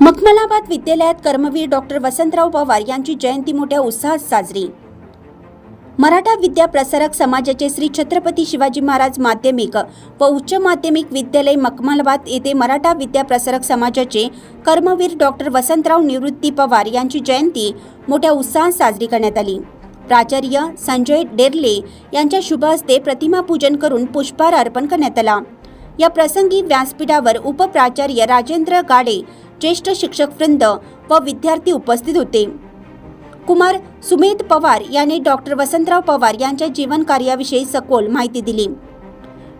मखमलाबाद विद्यालयात कर्मवीर डॉक्टर वसंतराव पवार यांची जयंती मोठ्या उत्साहात साजरी. मराठा विद्या प्रसारक समाजाचे श्री छत्रपती शिवाजी महाराज माध्यमिक व उच्च माध्यमिक विद्यालय मखमलाबाद येथे मराठा विद्या प्रसारक समाजाचे कर्मवीर डॉक्टर वसंतराव निवृत्ती पवार यांची जयंती मोठ्या उत्साहात साजरी करण्यात आली. प्राचार्य संजय डेरले यांच्या शुभ हस्ते प्रतिमा पूजन करून पुष्पहार अर्पण करण्यात आला. या प्रसंगी व्यासपीठावर उपप्राचार्य राजेंद्र गाडे ज्येष्ठ शिक्षकवृंद व विद्यार्थी उपस्थित होते. कुमार सुमेध पवार यांनी डॉक्टर वसंतराव पवार यांच्या जीवन कार्याविषयी सखोल माहिती दिली.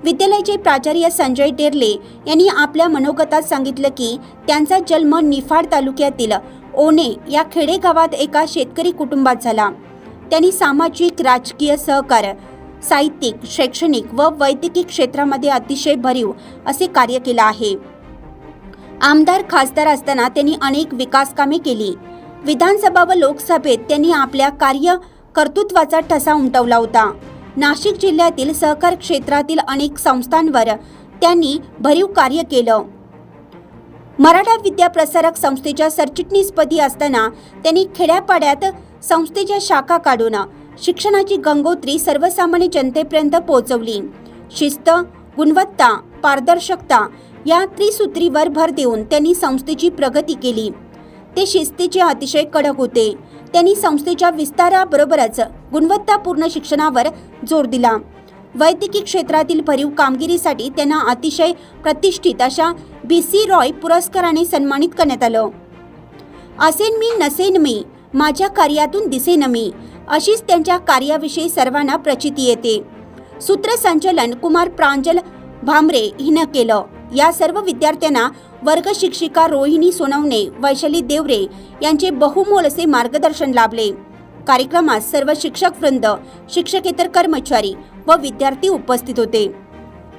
विद्यालयाचे प्राचार्य संजय डेरले यांनी आपल्या मनोगतात सांगितलं की त्यांचा जन्म निफाड तालुक्यातील ओणे या खेडेगावात एका शेतकरी कुटुंबात झाला. त्यांनी सामाजिक राजकीय सहकार साहित्यिक शैक्षणिक व वैद्यकीय क्षेत्रामध्ये अतिशय भरीव असे कार्य केलं आहे. आमदार खासदार असताना त्यांनी अनेक विकास कामे केली. विधानसभा व लोकसभेत त्यांनी आपल्या कार्य कर्तृत्वाचा ठसा उमटवला होता. नाशिक जिल्ह्यातील सहकार क्षेत्रातील अनेक संस्थांवर त्यांनी भरीव कार्य केलं. मराठा विद्या प्रसारक संस्थेच्या सरचिटणीसपदी असताना त्यांनी खेड्यापाड्यात संस्थेच्या शाखा काढून शिक्षणाची गंगोत्री सर्वसामान्य जनतेपर्यंत पोहोचवली. शिस्त गुणवत्ता पारदर्शकता या त्रिसूत्रीवर भर देऊन त्यांनी संस्थेची प्रगती केली. ते शिस्तीचे अतिशय कडक होते. त्यांनी संस्थेच्या विस्ताराबरोबरच गुणवत्तापूर्ण शिक्षणावर जोर दिला. वैद्यकीय क्षेत्रातील भरीव कामगिरीसाठी त्यांना अतिशय प्रतिष्ठित अशा बी सी रॉय पुरस्काराने सन्मानित करण्यात आलं. असेन मी नसेन मी माझ्या कार्यातून दिसेन मी अशीच त्यांच्या कार्याविषयी सर्वांना प्रचिती येते. सूत्रसंचलन कुमार प्रांजल भामरे हिनं केलं. या सर्व विद्यार्थ्यांना वर्ग शिक्षिका रोहिणी सोनवणे वैशाली देवरे यांचे बहुमोल असे मार्गदर्शन लाभले. कार्यक्रमात सर्व शिक्षक वृंद शिक्षकेतर कर्मचारी व विद्यार्थी उपस्थित होते.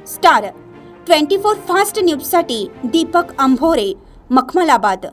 स्टार ट्वेंटी फोर फास्ट न्यूजसाठी दीपक आंभोरे मखमलाबाद.